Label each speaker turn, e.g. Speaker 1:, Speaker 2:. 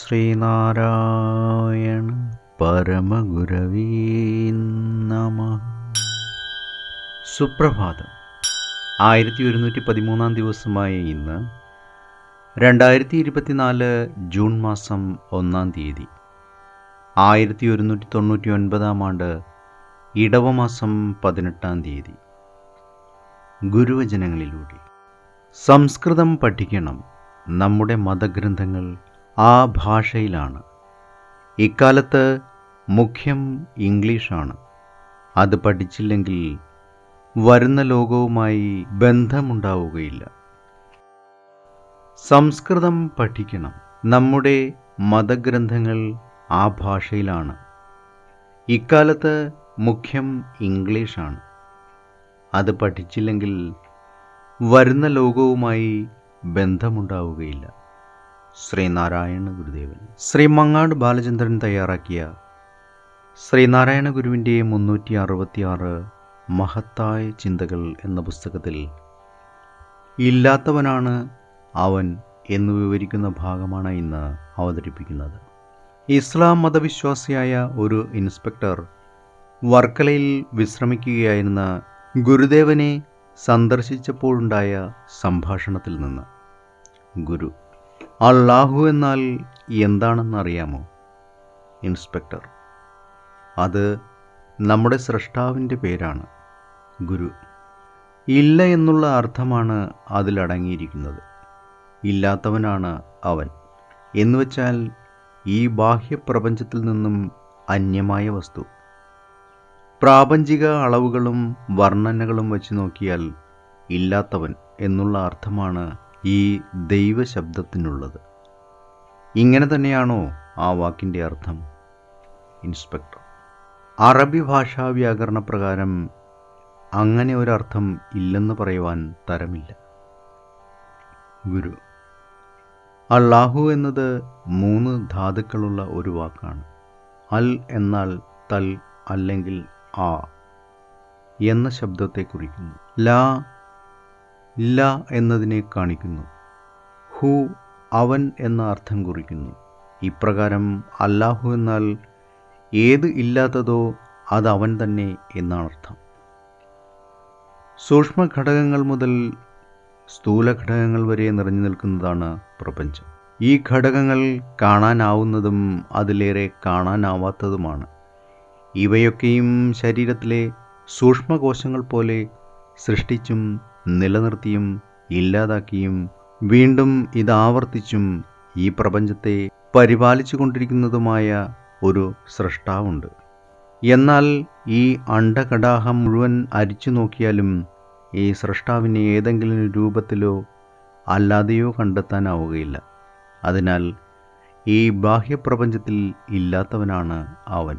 Speaker 1: ശ്രീനാരായണ പരമഗുരവീ നമ. സുപ്രഭാതം. ആയിരത്തി ഒരുന്നൂറ്റി പതിമൂന്നാം ദിവസമായ ഇന്ന് രണ്ടായിരത്തി ഇരുപത്തിനാല് ജൂൺ മാസം ഒന്നാം തീയതി ആയിരത്തി ഒരുന്നൂറ്റി തൊണ്ണൂറ്റി ഒൻപതാം ആണ്ട് ഇടവമാസം പതിനെട്ടാം തീയതി. ഗുരുവചനങ്ങളിലൂടെ സംസ്കൃതം പഠിക്കണം നമ്മുടെ മതഗ്രന്ഥങ്ങൾ ആ ഭാഷയിലാണ്. ഇക്കാലത്ത് മുഖ്യം ഇംഗ്ലീഷാണ്. അത് പഠിച്ചില്ലെങ്കിൽ വരുന്ന ലോകവുമായി ബന്ധമുണ്ടാവുകയില്ല. സംസ്കൃതം പഠിക്കണം. നമ്മുടെ മതഗ്രന്ഥങ്ങൾ ആ ഭാഷയിലാണ്. ഇക്കാലത്ത് മുഖ്യം ഇംഗ്ലീഷാണ്. അത് പഠിച്ചില്ലെങ്കിൽ വരുന്ന ലോകവുമായി ബന്ധമുണ്ടാവുകയില്ല. ശ്രീനാരായണ ഗുരുദേവൻ. ശ്രീ മങ്ങാട് ബാലചന്ദ്രൻ തയ്യാറാക്കിയ ശ്രീനാരായണ ഗുരുവിന്റെ മുന്നൂറ്റി അറുപത്തിയാറ് മഹത്തായ ചിന്തകൾ എന്ന പുസ്തകത്തിൽ ഇല്ലാത്തവനാണ് അവൻ എന്ന് വിവരിക്കുന്ന ഭാഗമാണ് ഇന്ന് അവതരിപ്പിക്കുന്നത്. ഇസ്ലാം മതവിശ്വാസിയായ ഒരു ഇൻസ്പെക്ടർ വർക്കലയിൽ വിശ്രമിക്കുകയായിരുന്ന ഗുരുദേവനെ സന്ദർശിച്ചപ്പോഴുണ്ടായ സംഭാഷണത്തിൽ നിന്ന്. ഗുരു അള്ളാഹു എന്നാൽ എന്താണെന്നറിയാമോ ഇൻസ്പെക്ടർ? അത് നമ്മുടെ സൃഷ്ടാവിന്റെ പേരാണ് ഗുരു. ഇല്ല എന്നുള്ള അർത്ഥമാണ് അതിലടങ്ങിയിരിക്കുന്നത് ഇല്ലാത്തവനാണ് അവൻ. എന്നുവെച്ചാൽ ഈ ബാഹ്യപ്രപഞ്ചത്തിൽ നിന്നും അന്യമായ വസ്തു. പ്രാപഞ്ചിക അളവുകളും വർണനകളും വച്ച് നോക്കിയാൽ ഇല്ലാത്തവൻ എന്നുള്ള അർത്ഥമാണ് ഈ ദൈവശബ്ദത്തിനുള്ളത്. ഇങ്ങനെ തന്നെയാണോ ആ വാക്കിന്റെ അർത്ഥം? ഇൻസ്പെക്ടർ. അറബി ഭാഷാ വ്യാകരണ പ്രകാരം അങ്ങനെ ഒരർത്ഥം ഇല്ലെന്ന് പറയുവാൻ തരമില്ല. ഗുരു അള്ളാഹു എന്നത് മൂന്ന് ധാതുക്കളുള്ള ഒരു വാക്കാണ്. അൽ എന്നാൽ തൽ അല്ലെങ്കിൽ ആ എന്ന ശബ്ദത്തെ കുറിക്കുന്നു. ലാ ല എന്നതിനെ കാണിക്കുന്നു. ഹു അവൻ എന്ന അർത്ഥം കുറിക്കുന്നു. ഇപ്രകാരം അല്ലാഹു എന്നാൽ ഏത് ഇല്ലാത്തതോ അത് അവൻ തന്നെ എന്നാണ് അർത്ഥം. സൂക്ഷ്മ ഘടകങ്ങൾ മുതൽ സ്ഥൂല ഘടകങ്ങൾ വരെ നിറഞ്ഞു നിൽക്കുന്നതാണ് പ്രപഞ്ചം. ഈ ഘടകങ്ങൾ കാണാനാവുന്നതും അതിലേറെ കാണാനാവാത്തതുമാണ്. ഇവയൊക്കെയും ശരീരത്തിലെ സൂക്ഷ്മകോശങ്ങൾ പോലെ സൃഷ്ടിച്ചും നിലനിർത്തിയും ഇല്ലാതാക്കിയും വീണ്ടും ഇതാവർത്തിച്ചും ഈ പ്രപഞ്ചത്തെ പരിപാലിച്ചു കൊണ്ടിരിക്കുന്നതുമായ ഒരു സൃഷ്ടാവുണ്ട് എന്നാൽ ഈ അണ്ടകടാഹം മുഴുവൻ അരിച്ചു നോക്കിയാലും ഈ സൃഷ്ടാവിനെ ഏതെങ്കിലും രൂപത്തിലോ അല്ലാതെയോ കണ്ടെത്താനാവുകയില്ല. അതിനാൽ ഈ ബാഹ്യപ്രപഞ്ചത്തിൽ ഇല്ലാത്തവനാണ് അവൻ.